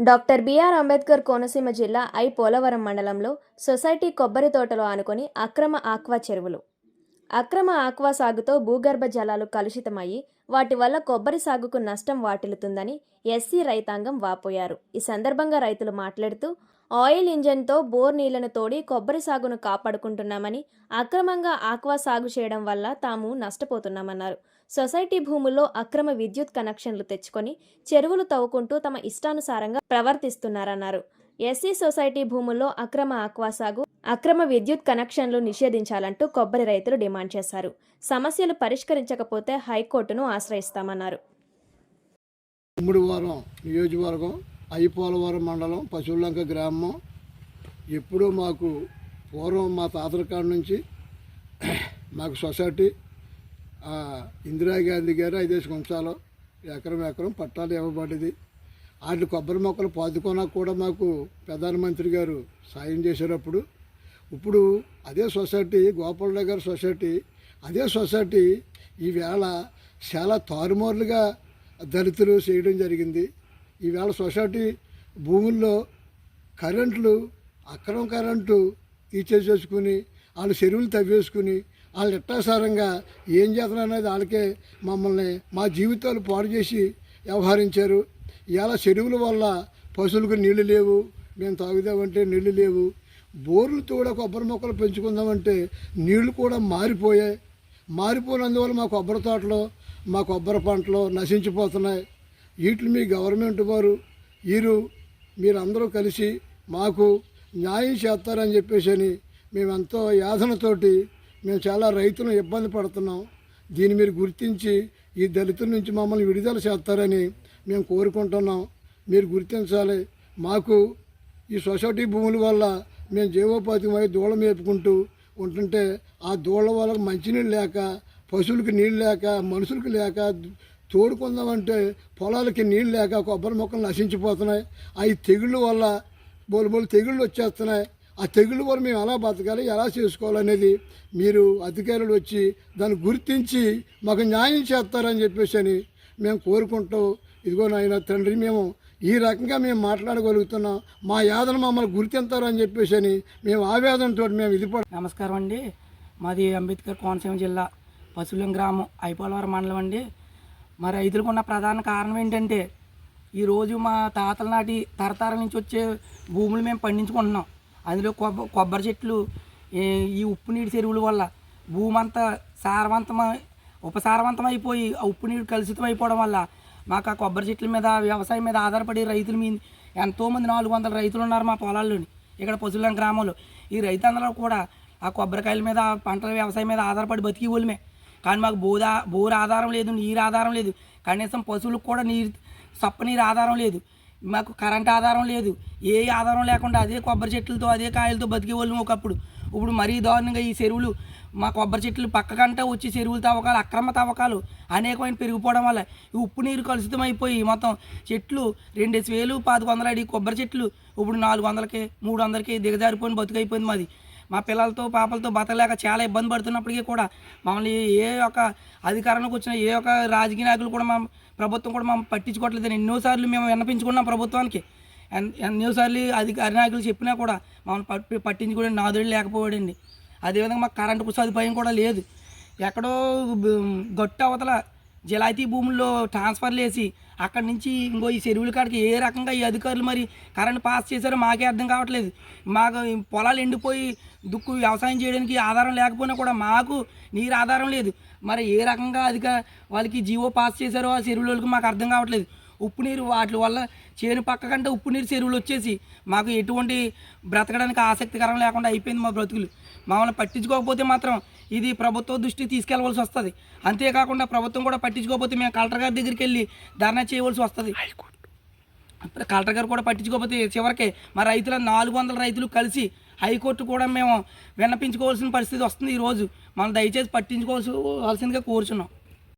Doctor BR Ambedkar Konaseema జిల్లా I Polavaram మండలంలో society కొబ్బరి తోటలో ఆనుకొని అక్రమ ఆక్వా చెరువులు. అక్రమ ఆక్వా సాగుతో భూగర్భ జలాలు కలుషితమయ్యి వాటి వల్ల కొబ్బరి సాగుకు నష్టం వాటిల్లుతుందని ఎస్సీ రైతాంగం వాపోయారు. ఈ సందర్భంగా రైతులు మాట్లాడుతూ ఆయిల్ ఇంజన్తో బోర్ నీళ్ళను తోడి కొబ్బరి సాగును కాపాడుకుంటున్నామని అక్రమంగా ఆక్వా సాగు చేయడం వల్ల తాము నష్టపోతున్నామన్నారు. సొసైటీ భూముల్లో అక్రమ విద్యుత్ కనెక్షన్లు తెచ్చుకొని చెరువులు తవ్వుకుంటూ తమ ఇష్టానుసారంగా ప్రవర్తిస్తున్నారన్నారు. ఎస్సీ సొసైటీ భూముల్లో అక్రమ ఆక్వా సాగు అక్రమ విద్యుత్ కనెక్షన్లు నిషేధించాలంటూ కొబ్బరి రైతులు డిమాండ్ చేశారు. సమస్యలు పరిష్కరించకపోతే హైకోర్టును ఆశ్రయిస్తామన్నారు. ఉమ్మడివారం నియోజకవర్గం అయిపోలవరం మండలం పశువులంక గ్రామం. ఎప్పుడూ మాకు పూర్వం మా తాతల కాడ నుంచి మాకు సొసైటీ ఇందిరాగాంధీ గారు ఐదేసి కొంచాలు ఎకరం ఎకరం పట్టాలు ఇవ్వబడింది వాటి కొబ్బరి మొక్కలు పాదుకోనా కూడా మాకు ప్రధానమంత్రి గారు సాయం చేసేటప్పుడు ఇప్పుడు అదే సొసైటీ గోపాలరావు గారి సొసైటీ అదే సొసైటీ ఈవేళ చాలా తారుమారులుగా దళితులు చేయడం జరిగింది. ఈవేళ సొసైటీ భూముల్లో కరెంట్లు అక్రమ కరెంటు తీసేసేసుకుని వాళ్ళు చెరువులు తవ్వేసుకుని వాళ్ళు ఇట్టాసారంగా ఏం చేస్తున్నారు అనేది వాళ్ళకే మమ్మల్ని మా జీవితాలు పాడు చేసి వ్యవహరించారు. ఇలా చెరువుల వల్ల పశువులకు నీళ్ళు లేవు. మేము తాగుదామంటే నీళ్ళు లేవు. బోర్లతో కూడా కొబ్బరి మొక్కలు పెంచుకుందామంటే నీళ్ళు కూడా మారిపోయాయి. మారిపోయినందువల్ల మా కొబ్బరి తోటలో మా కొబ్బరి పంటలు నశించిపోతున్నాయి. వీటిని మీ గవర్నమెంట్ వారు వీరు మీరందరూ కలిసి మాకు న్యాయం చేస్తారని చెప్పేసి అని మేమెంతో ఎంతో యాతనతోటి మేము చాలా రైతులను ఇబ్బంది పడుతున్నాం. దీన్ని మీరు గుర్తించి ఈ దళితుల నుంచి మమ్మల్ని విడుదల చేస్తారని మేము కోరుకుంటున్నాం. మీరు గుర్తించాలి. మాకు ఈ సొసైటీ భూముల వల్ల మేము జీవోపాధిమై దూడ మేపుకుంటూ ఉంటుంటే ఆ దూడ వల్ల మంచినీళ్ళు లేక పశువులకి నీళ్ళు లేక మనుషులకి లేక తోడుకుందామంటే పొలాలకి నీళ్ళు లేక కొబ్బరి మొక్కలు నశించిపోతున్నాయి. అవి తెగుళ్ళ వల్ల బోలు బోలు తెగుళ్ళు వచ్చేస్తున్నాయి. ఆ తెగులు వల్ల మేము ఎలా బతకాలి ఎలా చేసుకోవాలనేది మీరు అధికారులు వచ్చి దాన్ని గుర్తించి మాకు న్యాయం చేస్తారని చెప్పేసి అని మేము కోరుకుంటూ ఇదిగో నాయన తండ్రి మేము ఈ రకంగా మేము మాట్లాడగలుగుతున్నాం మా యాదన మమ్మల్ని గుర్తింతారని చెప్పేసి అని మేము ఆవేదనతో మేము ఇది నమస్కారం అండి. మాది అంబేద్కర్ కోనసీమ జిల్లా పశువులం గ్రామం ఐపోలవరం మండలం అండి. మా రైతులకు ఉన్న ప్రధాన కారణం ఏంటంటే ఈరోజు మా తాతల నాటి తరతరాల నుంచి వచ్చే భూములు మేము పండించుకుంటున్నాం. అందులో కొబ్బ కొబ్బరి చెట్లు ఈ ఈ ఉప్పు నీటి చెరువుల వల్ల భూమంతా సారవంతమై ఉపసారవంతమైపోయి ఆ ఉప్పు నీరు కలుషితం అయిపోవడం వల్ల మాకు ఆ కొబ్బరి చెట్ల మీద వ్యవసాయం మీద ఆధారపడి రైతుల మీద ఎంతోమంది నాలుగు వందల రైతులు ఉన్నారు మా పొలాల్లోని ఇక్కడ పశువులం గ్రామంలో. ఈ రైతులందరూ కూడా ఆ కొబ్బరికాయల మీద పంటల వ్యవసాయం మీద ఆధారపడి బతికి వాళ్ళమే. కానీ మాకు బోదా బోరు ఆధారం లేదు నీరు ఆధారం లేదు. కనీసం పశువులకు కూడా నీరు సప్ప నీరు ఆధారం లేదు. మాకు కరెంట్ ఆధారం లేదు. ఏ ఆధారం లేకుండా అదే కొబ్బరి చెట్లతో అదే కాయలతో బతికే వాళ్ళం ఒకప్పుడు. ఇప్పుడు మరీ దారుణంగా ఈ చెరువులు మా కొబ్బరి చెట్లు పక్కకంటే వచ్చి చెరువులు తవ్వకాలు అక్రమ తవ్వకాలు అనేకమైన పెరిగిపోవడం వల్ల ఈ ఉప్పు నీరు కలుషితం అయిపోయి మొత్తం చెట్లు రెండేసి వేలు పాతిక వందల అడిగి కొబ్బరి చెట్లు ఇప్పుడు నాలుగు వందలకి మూడు వందలకి దిగజారిపోయిన బతుకైపోయింది మాది. మా పిల్లలతో పాపలతో బతకలేక చాలా ఇబ్బంది పడుతున్నప్పటికీ కూడా మమ్మల్ని ఏ ఒక్క అధికారంలోకి వచ్చిన ఏ ఒక్క రాజకీయ నాయకులు కూడా మా ప్రభుత్వం కూడా మమ్మల్ని పట్టించుకోవట్లేదు ఎన్నోసార్లు మేము విన్నపించుకున్నాం ప్రభుత్వానికి. ఎన్- ఎన్నోసార్లు అధికార నాయకులు చెప్పినా కూడా మమ్మల్ని పట్టి పట్టించుకోవడం నాదుడు లేకపోవడండి అదేవిధంగా మాకు కరెంటు సదుపాయం కూడా లేదు. ఎక్కడో బ- గట్టు అవతల జలాయితీ భూముల్లో ట్రాన్స్ఫర్లు వేసి అక్కడి నుంచి ఇంకో ఈ చెరువుల కాడికి ఏ రకంగా ఈ అధికారులు మరి కరెంట్ పాస్ చేశారో మాకే అర్థం కావట్లేదు. మాకు పొలాలు ఎండిపోయి దుక్కు వ్యవసాయం చేయడానికి ఆధారం లేకపోయినా కూడా మాకు నీరు ఆధారం లేదు. మరి ఏ రకంగా అధిక వాళ్ళకి జీవో పాస్ చేశారో ఆ చెరువులకు మాకు అర్థం కావట్లేదు. ఉప్పు నీరు వాటి వల్ల చేను పక్క కంటే ఉప్పు నీరు చెరువులు వచ్చేసి మాకు ఎటువంటి బ్రతకడానికి ఆసక్తికరం లేకుండా అయిపోయింది మా బ్రతుకులు. మమ్మల్ని పట్టించుకోకపోతే మాత్రం ఇది ప్రభుత్వ దృష్టికి తీసుకెళ్ళవలసి వస్తుంది. అంతేకాకుండా ప్రభుత్వం కూడా పట్టించుకోకపోతే మేము కలెక్టర్ గారి దగ్గరికి వెళ్ళి ధర్నా చేయవలసి వస్తుంది. కలెక్టర్ గారు కూడా పట్టించుకోకపోతే చివరికి మా రైతుల నాలుగు వందల రైతులు కలిసి హైకోర్టు కూడా మేము విన్నపించుకోవాల్సిన పరిస్థితి వస్తుంది ఈరోజు. మనం దయచేసి పట్టించుకోవాల్సి కోరుచున్నాం.